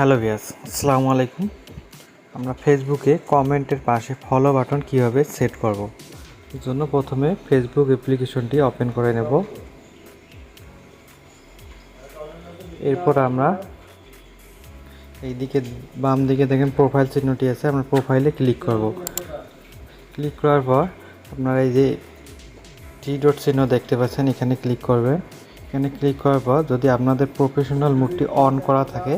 Hello ভিয়াস আসসালামু আলাইকুম। আমরা ফেসবুকে কমেন্টের পাশে ফলো বাটন কীভাবে সেট করব? এর জন্য প্রথমে ফেসবুক অ্যাপ্লিকেশনটি ওপেন করে নেব। এরপর আমরা এইদিকে বাম দিকে দেখেন প্রোফাইল চিহ্নটি আছে, আমরা প্রোফাইলে ক্লিক করব। ক্লিক করার পর আপনারা এই যে টি ডট চিহ্ন দেখতে পাচ্ছেন, এখানে ক্লিক করবেন। এখানে ক্লিক করার পর যদি আপনাদের প্রফেশনাল মুডটি অন করা থাকে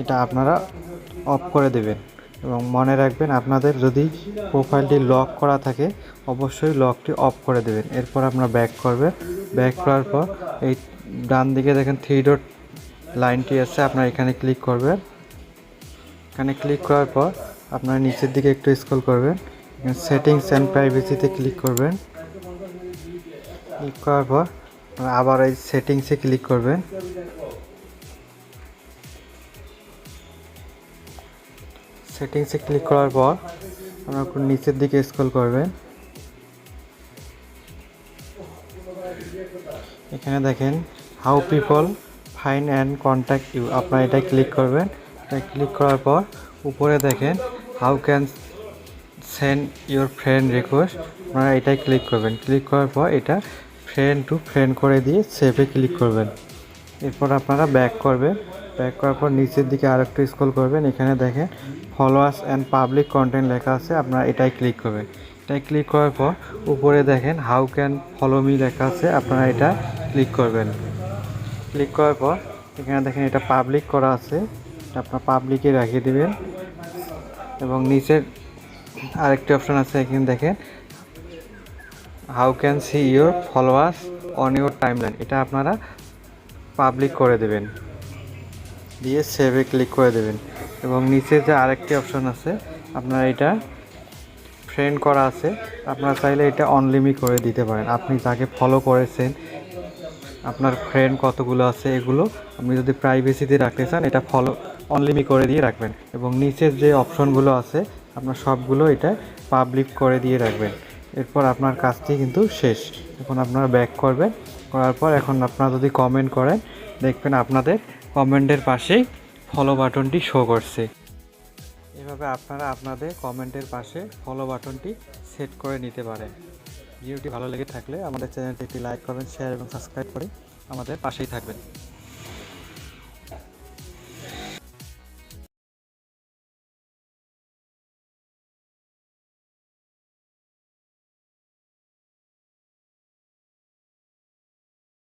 এটা আপনারা অফ করে দেবেন এবং মনে রাখবেন আপনাদের যদি প্রোফাইলটি লক করা থাকে, অবশ্যই লকটি অফ করে দেবেন। এরপর আপনারা ব্যাক করবেন ব্যাক করার পর এই ডান দিকে দেখেন থ্রি ডট লাইনটি আছে, আপনারা এখানে ক্লিক করবেন। এখানে ক্লিক করার পর আপনারা নিচের দিকে একটু স্ক্রল করবেন। সেটিংস অ্যান্ড প্রাইভেসিতে ক্লিক করবেন। ক্লিক করার পর আবার এই সেটিংসে ক্লিক করবেন। সেটিংসে ক্লিক করার পর আপনারা নিচের দিকে স্ক্রল করবেন। এখানে দেখেন how people find and contact you আপনারা এটা ক্লিক করবেন। এটা ক্লিক করার পর উপরে দেখেন how can send your friend request আপনারা এটাই ক্লিক করবেন। ক্লিক করার পর এটা ফ্রেন্ড টু ফ্রেন্ড করে দিয়ে সেভে ক্লিক করবেন। এরপর আপনারা ব্যাক করবেন। ব্যাক করার পর নিচের দিকে আরেকটু স্ক্রল করবেন। এখানে দেখেন ফলোয়ার্স অ্যান্ড পাবলিক কন্টেন্ট লেখা আছে, আপনারা এটাই ক্লিক করবেন। এটাই ক্লিক করার পর উপরে দেখেন হাউ ক্যান ফলো মি লেখা আছে, আপনারা এটা ক্লিক করবেন। ক্লিক করার পর এখানে দেখেন এটা পাবলিক করা আছে আপনার পাবলিকে রাখিয়ে দেবেন। এবং নিচের আরেকটি অপশন আছে, এখানে দেখেন how can see your followers on your timeline এটা আপনারা পাবলিক করে দেবেন। দিয়ে সেভে ক্লিক করে দেবেন। এবং নিচে যে আরেকটি অপশন আছে, আপনারা এটা ফ্রেন্ড করা আছে, আপনারা চাইলে এটা অনলিমি করে দিতে পারেন। আপনি যাকে ফলো করেছেন, আপনার ফ্রেন্ড কতগুলো আছে, এগুলো আপনি যদি প্রাইভেসিতে রাখতে চান, এটা ফলো অনলিমি করে দিয়ে রাখবেন। এবং নিচের যে অপশনগুলো আছে, আপনার সবগুলো এটা পাবলিক করে দিয়ে রাখবেন। এরপর আপনার কাজটি কিন্তু শেষ। এখন আপনারা ব্যাক করবেন। করার পর এখন আপনারা যদি কমেন্ট করেন, দেখবেন আপনাদের কমেন্টের পাশেই ফলো বাটনটি শো করছে। এভাবে আপনারা আপনাদের কমেন্টের পাশে ফলো বাটনটি সেট করে নিতে পারেন। ভিডিওটি ভালো লেগে থাকলে আমাদের চ্যানেলটি একটি লাইক করবেন শেয়ার এবং সাবস্ক্রাইব করে আমাদের পাশেই থাকবেন।